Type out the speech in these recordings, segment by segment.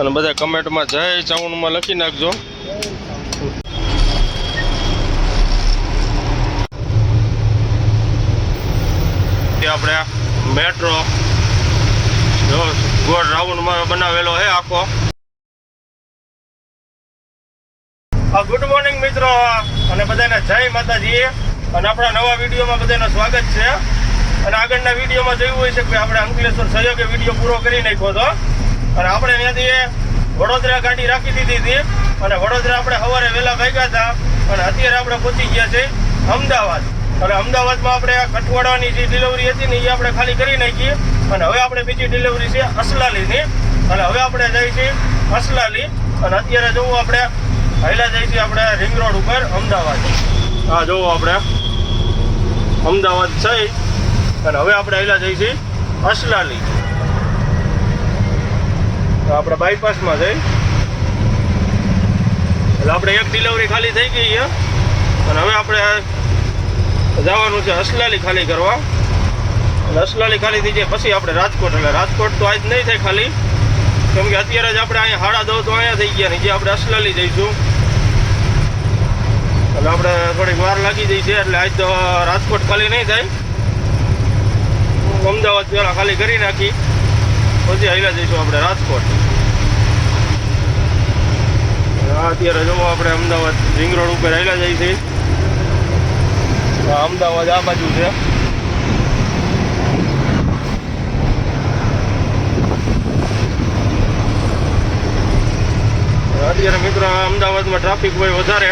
અને બધા કમેન્ટમાં જય ચાવણમાં લખી નાખજો. આપણે મેટ્રો ગોળ રાઉન્ડમાં બનાવેલો છે આખો. ગુડ મોર્નિંગ મિત્રો, અને બધાને જય માતાજી. અને આપણા નવા વિડીયોમાં બધાનું સ્વાગત છે. અને આગળના વિડીયોમાં જોયું હોય છે કે આપણે અંકલેશ્વર સહયોગે વીડિયો પૂરો કરી નાખ્યો હતો. અને આપણે ત્યાંથી વડોદરા ગાડી રાખી દીધી હતી. અને વડોદરા આપણે સવારે વહેલા ભાગ્યા હતા. અને અત્યારે આપણે પહોંચી ગયા છે અમદાવાદ. અને અમદાવાદમાં આપણે આ કઠવાડાની જે ડિલિવરી હતી ને એ આપણે ખાલી કરી નાખીએ. અને હવે આપણે બીજી ડિલિવરી છે અસલાલીની. અને હવે આપણે જઈએ છીએ અસલાલી. અને અત્યારે જોવું આપણે, પહેલાં જઈએ છીએ આપણે રિંગ રોડ ઉપર અમદાવાદ. હા જોવો આપણે, અમદાવાદ જઈ અને હવે આપણે પહેલાં જઈએ છીએ અસલાલી. તો આપણે બાયપાસમાં જઈ. એટલે આપણે એક ડિલિવરી ખાલી થઈ ગઈ છે. અને હવે આપણે જવાનું છે અસલાલી ખાલી કરવા. અને અસલાલી ખાલી થઈ જાય પછી આપણે રાજકોટ, એટલે રાજકોટ તો આજ નહીં થાય ખાલી. કેમ કે અત્યારે જ આપણે અહીંયા હાડા દો તો અહીંયા થઈ ગયા ને, જે આપણે અસલાલી જઈશું. એટલે આપણે થોડીક વાર લાગી જઈ છે, એટલે આજ તો રાજકોટ ખાલી નહીં થાય. અમદાવાદ પહેલાં ખાલી કરી નાખી. પછી આવ્યા જઈશું આપણે રાજકોટ. અત્યારે જો આપણે અમદાવાદ રિંગ રોડ ઉપર આવ્યા જઈએ છીએ. અમદાવાદ આ બાજુ છે. અત્યારે મિત્રો અમદાવાદમાં ટ્રાફિક હોય વધારે.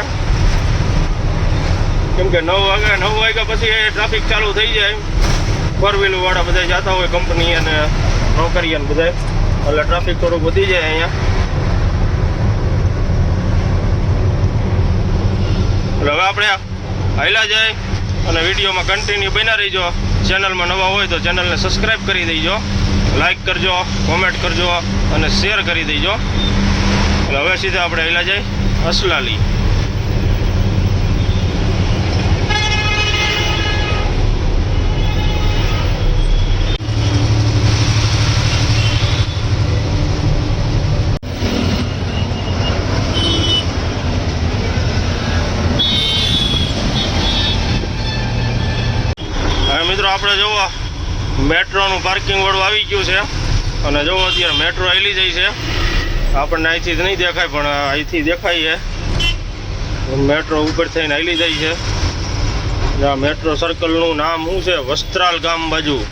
કેમ કે નવ વાગ્યા નવ વાગ્યા પછી ટ્રાફિક ચાલુ થઈ જાય. ફોર વ્હીલર વાળા બધા જતા હોય કંપની અને નોકરી અને બધા એટલે ટ્રાફિક થોડુંક વધી જાય અહીંયા. હવે આપણે હાઈલા જાય અને વિડીયોમાં કન્ટિન્યુ બન્યા રહીજો. ચેનલમાં નવા હોય તો ચેનલને સબસ્ક્રાઈબ કરી દેજો. લાઈક કરજો કોમેન્ટ કરજો અને શેર કરી દેજો. એટલે હવે સીધા આપણે હાઈલા જાય અસલાલી હવે મિત્રો આપણે જોવો મેટ્રોનું પાર્કિંગ વાળું આવી ગયું છે. અને જો અત્યારે મેટ્રો આવેલી જાય છે, આપણને અહીંથી નહીં દેખાય, પણ અહીંથી દેખાય છે મેટ્રો ઉપર થઈને આવેલી જાય છે. આ મેટ્રો સર્કલનું નામ શું છે? વસ્ત્રાલ ગામ બાજુ.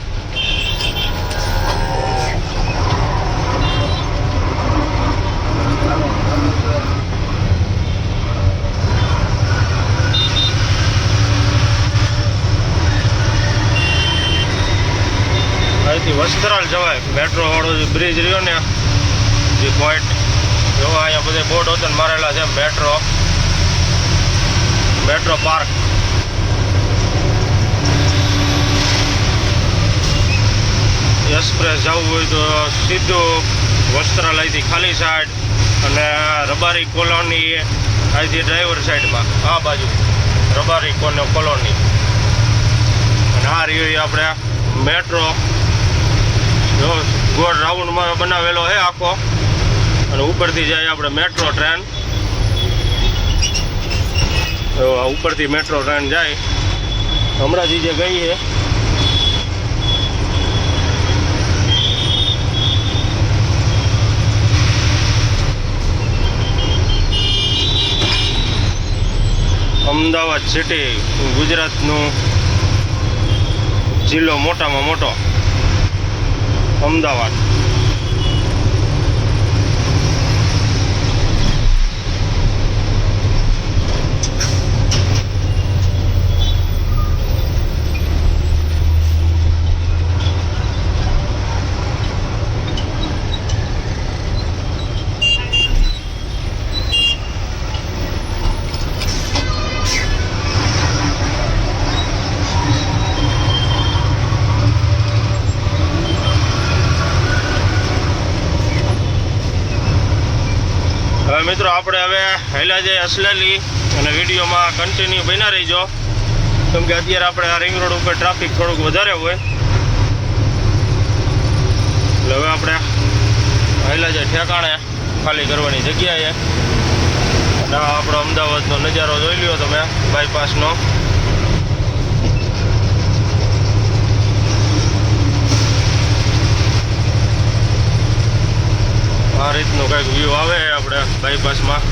અહીંથી વસ્ત્રાલ જવાય. મેટ્રો વાળો જે બ્રિજ રહ્યો ને, જે પોઈન્ટ જો અહીંયા બધે બોર્ડ વતન મારેલા છે, મેટ્રો. મેટ્રો પાર્ક એક્સપ્રેસ જવું હોય તો સીધું વસ્ત્રાલયથી ખાલી સાઈડ અને રબારી કોલોની અહીંથી ડ્રાઈવર સાઈડમાં આ બાજુ. રબારી કોને કોલોની અને આ રહ્યો આપણે મેટ્રો. જો ગોળ રાઉન્ડમાં બનાવેલો છે આખો. અને ઉપરથી જાય આપણે મેટ્રો ટ્રેન. તો આ ઉપરથી મેટ્રો ટ્રેન જાય. હમણાં જ ઈ જે ગઈ છે અમદાવાદ સિટી, ગુજરાતનું જિલ્લો મોટામાં મોટો. અમદાવાદ હવે મિત્રો આપણે હેલા અસલેલી અને વિડીયોમાં કન્ટિન્યુ બન્યા રહીજો. કેમ કે અત્યારે આપણે આ રિંગ રોડ ઉપર ટ્રાફિક થોડુંક વધારે હોય. એટલે હવે આપણે જઈએ ઠેકાણે ખાલી કરવાની જગ્યાએ અને આપણો અમદાવાદનો નજારો જોઈ લ્યો તમે બાયપાસનો આ રીતનું કંઈક વ્યૂ આવે આપણે બાયપાસમાં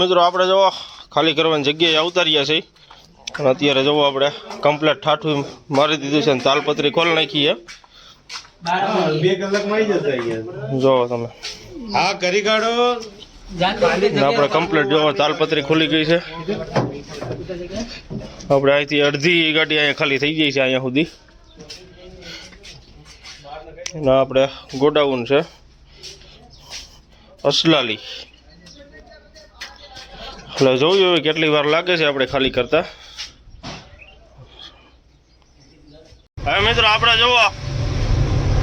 મિત્રો આપણે જો ખાલી કરવાની જગ્યાએ આવતા છીએ. છે અને અત્યારે જુઓ આપણે કમ્પ્લેટ ઠાઠું મારી દીધું છે અને તાલપત્રી ખોલ નાખી છે. બે કલાક મળી જશે અહીંયા. તમે. હા કરી કાઢો. આપણે કમ્પ્લેટ જોવો તાલપત્રી ખુલી ગઈ છે. આપણે અહીંથી અડધી ગાડી અહીંયા ખાલી થઈ ગઈ છે અહીંયા સુધી. ને આપણે ગોડાઉન છે. અસલાલી. એટલે જોયું હવે કેટલી વાર લાગે છે આપણે ખાલી કરતા. હવે મિત્રો આપણે જોવા,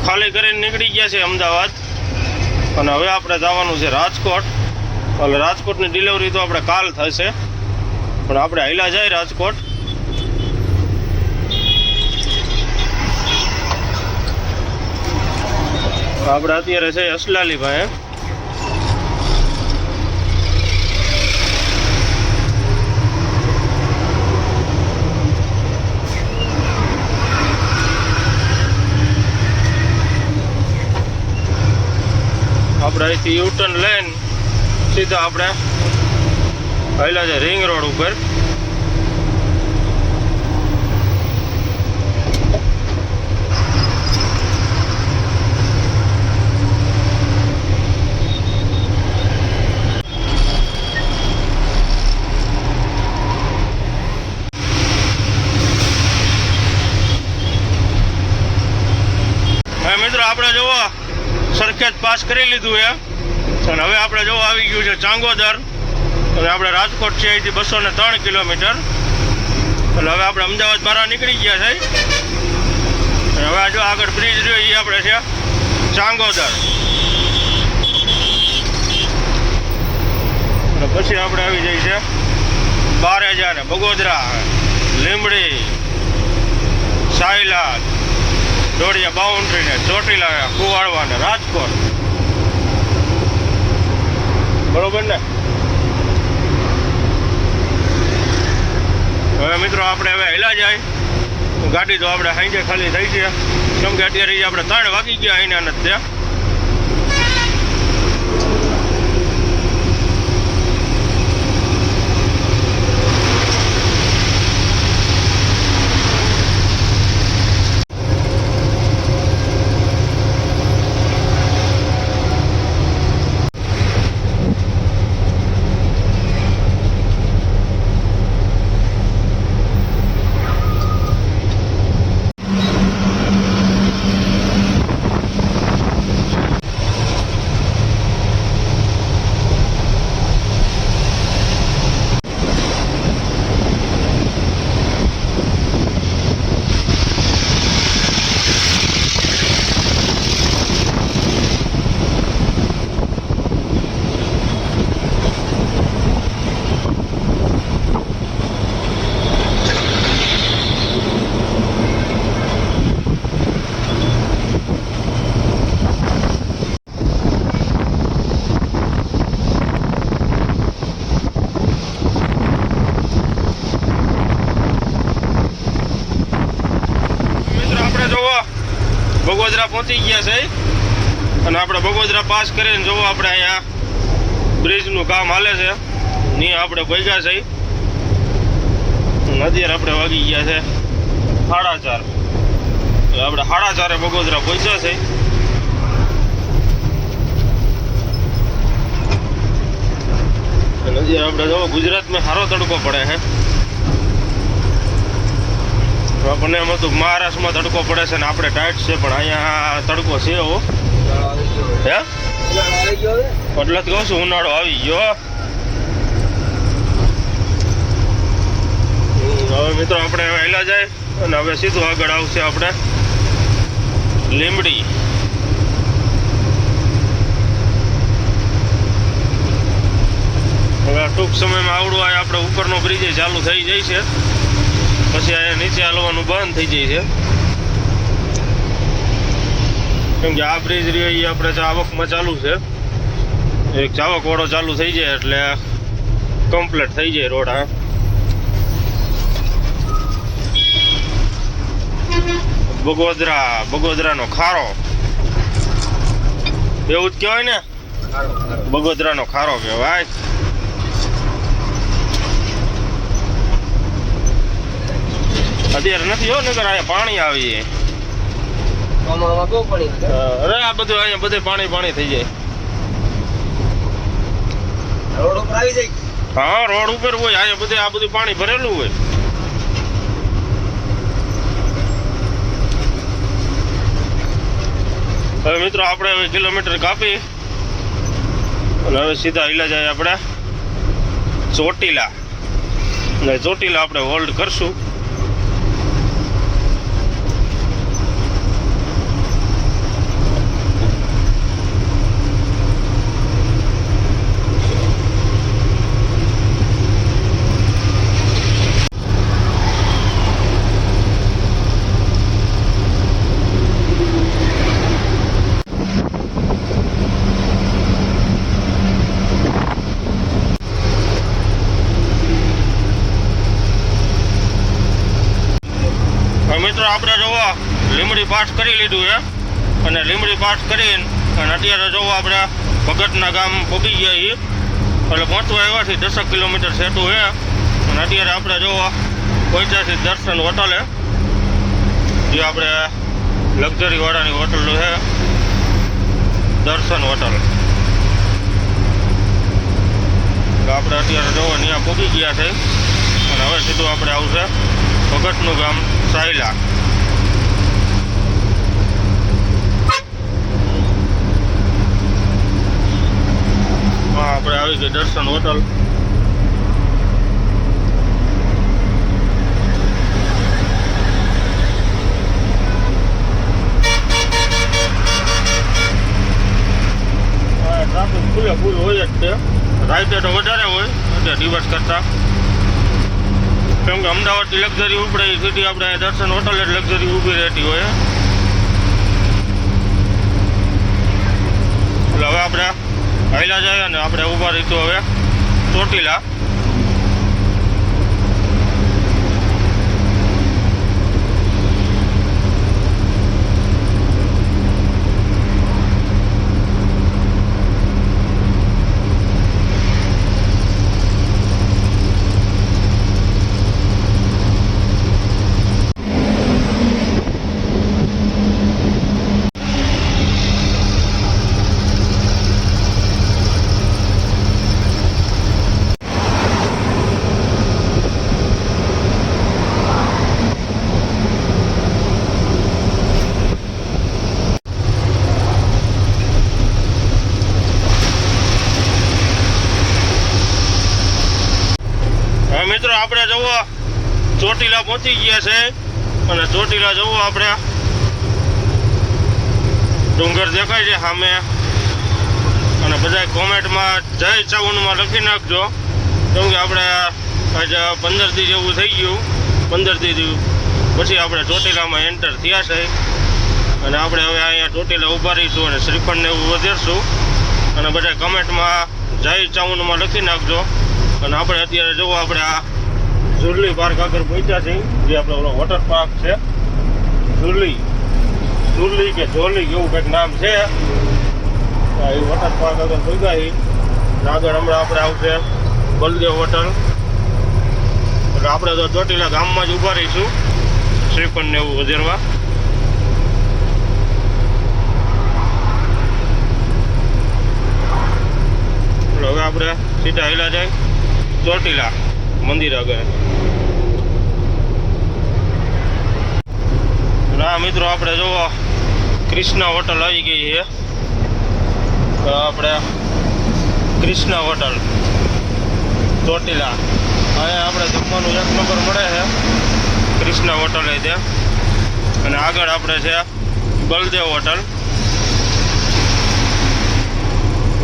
ખાલી કરીને નીકળી ગયા છે અમદાવાદ. અને હવે આપણે જવાનું છે રાજકોટ. એટલે રાજકોટની ડિલિવરી તો આપણે કાલ થશે. પણ આપણે હાઈલા જાય રાજકોટ. આપણે અત્યારે છે અસલાલી ભાઈ આપણે અહીંથી યુટર્ન લઈને સીધા આપણે પહેલાં છે રિંગ રોડ ઉપર હવે મિત્રો આપણે જોવો સરખેજ પાસ કરી લીધું એ અને હવે આપણે જો આવી ગયું છે ચાંગોદર. અને આપણે રાજકોટ છે, અહીંથી બસો ને ત્રણ કિલોમીટર. એટલે હવે આપણે અમદાવાદ બહાર નીકળી ગયા છે. અને હવે જો આગળ બ્રિજ રહ્યો એ આપણે છે ચાંગોદર. અને પછી આપણે આવી જઈએ છે બારેજા ને બગોદરા લીંબડી સાયલા દોડિયા બાઉન્ડ્રીને ચોટીલા કુવાડવા ને રાજકોટ. બરોબર ને? હવે મિત્રો આપણે હવે હેલા જાય. ગાડી તો આપણે સાંજે ખાલી થઈ છે. કેમ કે અત્યારે આપણે ત્રણ વાગી ગયા અહીંના નથી ત્યાં મિત્રો આપણે જોવો બગોદરા પહોંચી ગયા છે. અને આપણે બગોદરા પાસ કરીને જોવો, આપણે અહીંયા બ્રિજનું કામ હાલે છે. ની આપણે ભેગા છે. અત્યારે આપણે વાગી ગયા છે સાડા ચાર. આપણે સાડા ચારે બગોદરા પહોંચ્યા છે. અત્યારે આપણે જો ગુજરાતમાં સારો તડકો પડે છે. આપણને એમ હતું મહારાષ્ટ્રમાં તડકો પડે છે ને આપણે ટાઈટ છે, પણ અહીંયા તડકો છે એવો હે? એટલે જ કહું છું, ઉનાળો આવી ગયો. હવે મિત્રો આપણે વહેલા જાય અને હવે સીધું આગળ આવશે આપણે લીમડી હવે ટૂંક સમયમાં આવડું આવે આપણે ઉપરનો બ્રિજ ચાલુ થઈ જાય છે. પછી અહીંયા નીચે હાલવાનું બંધ થઈ જાય છે. કેમ કે આ બ્રિજ રહ્યો એ આપણે ચાવકમાં ચાલુ છે. એક ચાવકવાળો ચાલુ થઈ જાય એટલે કમ્પ્લીટ થઈ જાય રોડ આ બગોદરા બગોદરાનો ખારો. એવું જ કહેવાય ને? બગોદરાનો ખારો કહેવાય. અત્યારે નથી હો નગર અહીંયા પાણી આવી અરે આ બધું અહીંયા બધે પાણી પાણી થઈ જાય. રોડ ઉપર આવી જાય. હા રોડ ઉપર હોય અહીંયા બધે આ બધું પાણી ભરેલું હોય. હવે મિત્રો આપણે હવે કિલોમીટર કાપી. અને હવે સીધા હિલા જાય આપણે ચોટીલા. ચોટીલા આપણે હોલ્ડ કરશું હવે મિત્રો આપણે જોવો લીમડી પાસ કરી લીધું છે. અને લીમડી પાસ કરીને અને અત્યારે જોવો આપણે ભગતના ગામ પહોંચી ગયા છીએ. એટલે પહોંચવા આવ્યાથી દસક કિલોમીટર સેતું છે. અને અત્યારે આપણે જોવો પહોંચ્યા છીએ દર્શન હોટલે, જે આપણે લક્ઝરીવાળાની હોટલ છે. દર્શન હોટલ. આપણે અત્યારે જોવો અહીંયા પહોંચી ગયા છે. અને હવે સીધું આપણે આવશે ભગતનું ગામ સાયલા હા આપણે આવી ગઈ દર્શન હોટલ. ટ્રાફિક ફૂલે ફૂલ હોય જ છે. રાતે તો વધારે હોય અત્યારે દિવસ કરતાં. કેમ કે અમદાવાદથી લક્ઝરી ઉપડે એ સીધી આપણે દર્શન હોટલ જ લક્ઝરી ઊભી રહેતી હોય. એટલે હવે આપણે હાઈલા જાય અને આપણે ઊભા રહીશું હવે ચોટીલા હવે મિત્રો આપણે જવો ચોટીલા પહોંચી ગયા છે. અને ચોટીલા જવું આપણે. ડુંગર દેખાય છે સામે. અને બધા કોમેન્ટમાં જય ચાવનમાં લખી નાખજો. કેમ કે આપણે આજે પંદર દી જેવું થઈ ગયું. પંદર દી પછી આપણે ચોટીલામાં એન્ટર થયા છે. અને આપણે હવે અહીંયા ચોટીલા ઊભા રહીશું અને શ્રીફળને એવું વધારશું. અને બધા કમેન્ટમાં જય ચાવનમાં લખી નાખજો. અને આપણે અત્યારે જવું આપણે આ ઝુરલી પાર્ક આગળ પહોંચ્યા છીએ, જે આપણે ઓલો વોટર પાર્ક છે. ઝુરલી ઝુરલી કે ઝોલી એવું કંઈક નામ છે. એ વોટર પાર્ક આગળ પહોંચ્યા છે આગળ હમણાં આપણે આવશે બલદેવ હોટલ એટલે આપણે તો ચોટીલા ગામમાં જ ઊભા રહીશું, શ્રીફળ ને એવું વધેરવા હવે આપણે સીધા હેલા જાય ચોટીલા મંદિર આગળ. ના મિત્રો, આપણે જુઓ, કૃષ્ણ હોટલ આવી ગઈ છે. તો આપણે કૃષ્ણ હોટલ, ચોટીલા. અહીંયા આપણે જમવાનું એક નંબર મળે છે. કૃષ્ણ હોટલ ત્યાં અને આગળ આપણે છે બલદેવ હોટલ.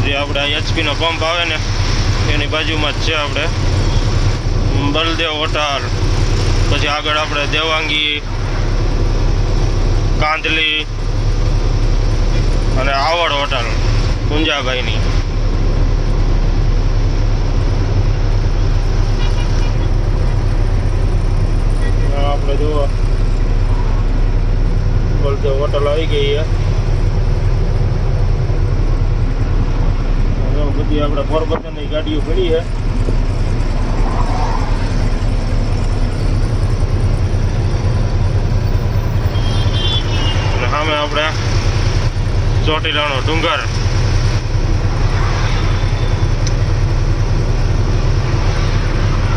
જે આપણે એચપીનો પંપ આવે ને, એની બાજુમાં જ છે આપણે. બલદેવ હોટલ. પછી આગળ આપણે દેવાંગી કાંદલી અને આવડ હોટલ કુંજાભાઈની આપણે જુઓ. બલદેવ હોટલ આવી ગઈ છે. બધી આપણે પોરબંદરની ગાડીઓ પડી છે અને સામે આપણે ચોટીલાનો ડુંગર.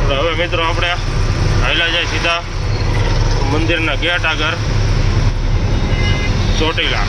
હવે મિત્રો આપણે હાઈલા જાય સીધા મંદિરના ગેટ આગળ. ચોટીલા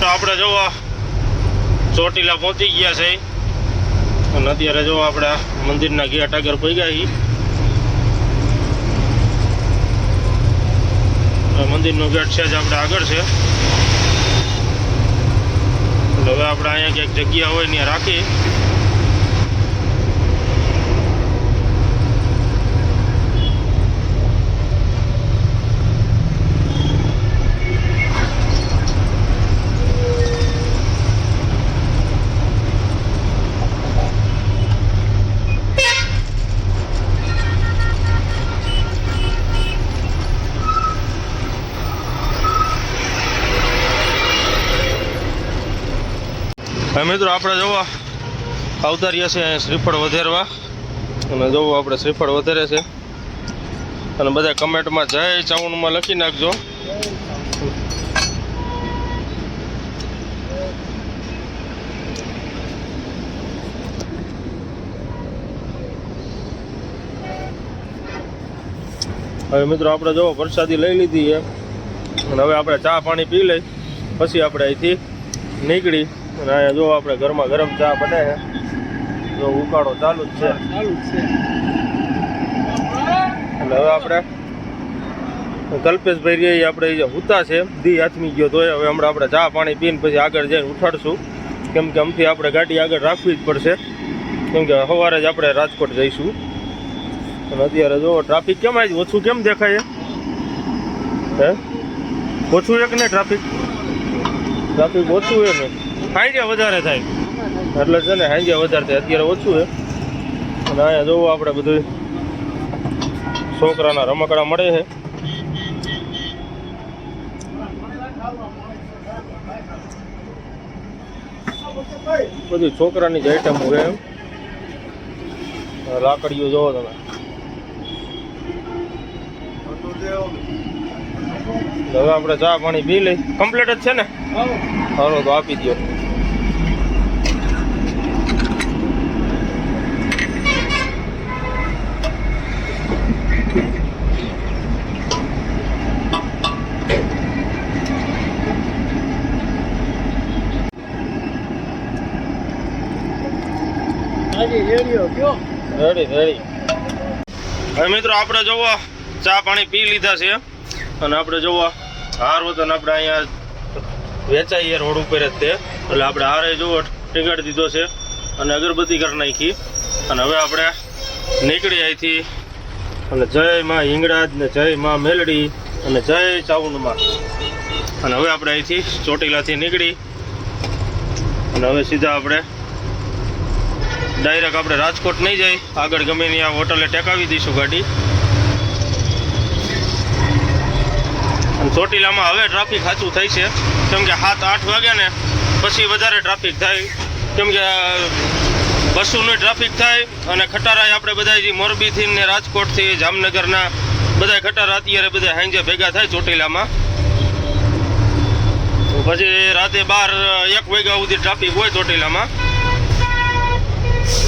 તો આપણે જોવો ચોટીલા પહોંચી ગયા છે. અને અત્યારે જો આપણા મંદિરના ગેટ આગળ પૈગા મંદિરનો ગેટ છે, જ આપણે આગળ છે. એટલે હવે આપણે અહીંયા ક્યાંક જગ્યા હોય ત્યાં રાખી. મિત્રો, આપણે જોવા આવતા છે અહીંયા શ્રીફળ વધારવા. અને જોવું, આપણે શ્રીફળ વધારે છે. અને બધા કમેન્ટમાં જય ચાવણમાં લખી નાખજો. હવે મિત્રો, આપણે જો પ્રસાદી લઈ લીધી છે. અને હવે આપણે ચા પાણી પી લઈ, પછી આપણે અહીંથી નીકળી. અને અહીંયા જો આપણે ઘરમાં ગરમ ચા બને છે જો ઉકાળો ચાલુ જ છે. એટલે હવે આપણે કલ્પેશભાઈ રે આપણે જે હુતા છે દી હાથમી ગયો તો હવે હમણાં આપણે ચા પાણી પીને પછી આગળ જઈને ઉઠાડશું. કેમ કે આમથી આપણે ગાડી આગળ રાખવી જ પડશે. કેમ કે સવારે જ આપણે રાજકોટ જઈશું. અને અત્યારે જો ટ્રાફિક કેમ આવી ઓછું કેમ દેખાય છે? હે? ઓછું એક ને ટ્રાફિક? ટ્રાફિક ઓછું એ ને હાંજે વધારે થાય. એટલે છે ને સાંજે વધારે થાય. અત્યારે ઓછું છે. અને અહીંયા જોવું આપણે બધું છોકરાના રમકડા મળે છે. બધી છોકરાની જ આઈટમ હોય એમ. લાકડીઓ જોવો તમે. હવે આપણે ચા પાણી પી લઈ. કમ્પ્લીટ જ છે ને? હાલો તો આપી દો રેડી મિત્રો આપણે જોવો, ચા પાણી પી લીધા છે. અને આપણે જોવો, હાર વતન આપણે અહીંયા વેચાઈએ રોડ ઉપર જ તે. એટલે આપણે હારે જોવો ટીંગાડી દીધો છે. અને અગરબત્તી કરી નાખી. અને હવે આપણે નીકળી અહીંથી. અને જય માં હિંગળાજ ને જય માં મેલડી અને જય ચાઉંડમાં અને હવે આપણે અહીંથી ચોટીલાથી નીકળી. અને હવે સીધા આપણે ડાયરેક્ટ આપણે રાજકોટ નહીં જાય આગળ ગમે ત્યાં હોટલે ટેકાવી દઈશું ગાડી. ચોટીલામાં હવે ટ્રાફિક સાચું થાય છે. કેમ કે સાત, આઠ વાગ્યા ને પછી વધારે ટ્રાફિક થાય. કેમ કે બસોનું ટ્રાફિક થાય અને ખટારાએ આપણે બધા મોરબીથી ને રાજકોટથી જામનગરના બધા ખટારા અત્યારે બધા હાંજે ભેગા થાય ચોટીલામાં. પછી રાતે બાર, એક વાગ્યા સુધી ટ્રાફિક હોય ચોટીલામાં.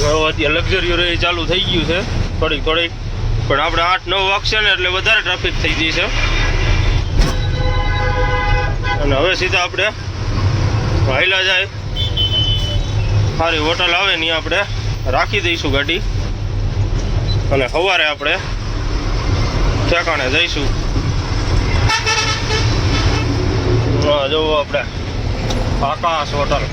અત્યારે લક્ઝરીઓ રહી ચાલુ થઈ ગયું છે. થોડીક થોડીક. પણ આપણે આઠ, નવ વાગશે ને એટલે વધારે ટ્રાફિક થઈ ગઈ છે. અને હવે સીધા આપણે હાઈલા જાય. સારી હોટલ આવે ને આપણે રાખી દઈશું ગાડી. અને સવારે આપણે ઠેકાણે જઈશું. હા જવું આપણે. આકાશ હોટલ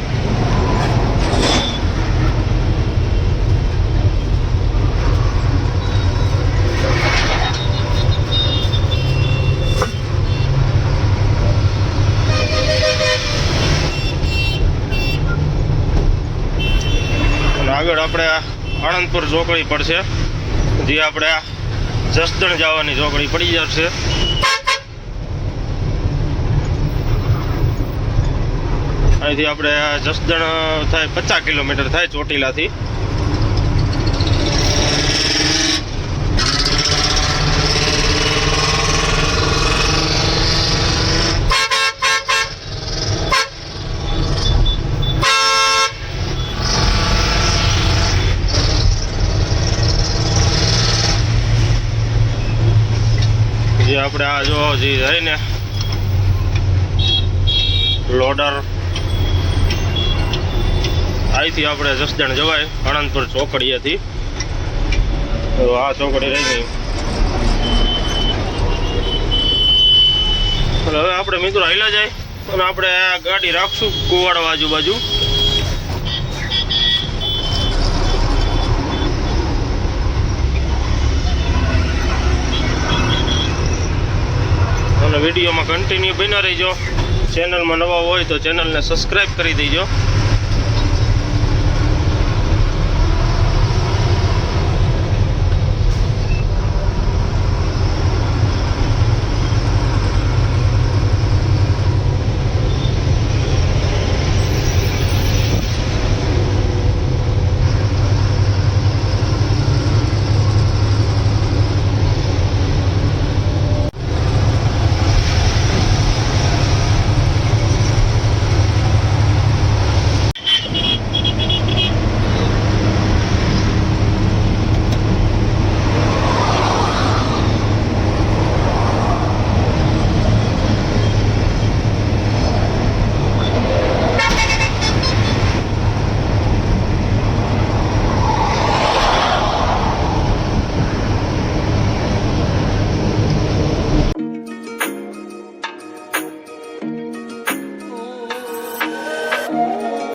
અને આગળ આપણે આણંદપુર ચોકડી પડશે જે આપણે જસદણ જવાની ચોકડી પડી જશે અહીંથી આપણે જસદણ થાય પચાસ કિલોમીટર થાય ચોટીલાથી જે આપણે આ જો જે રહી ને લોડર અહીંથી આપણે જસદણ જવાય, આણંદપુર ચોકડીએથી તો આ ચોકડી રહી ગઈ. એટલે હવે આપણે મિત્રો હાલ્યા જાય, અને આપણે ગાડી રાખશું કુવાડા આજુબાજુ અને વિડીયોમાં કન્ટિન્યુ બન્યા રહીજો. ચેનલમાં નવા હોય તો ચેનલને સબસ્ક્રાઈબ કરી દેજો.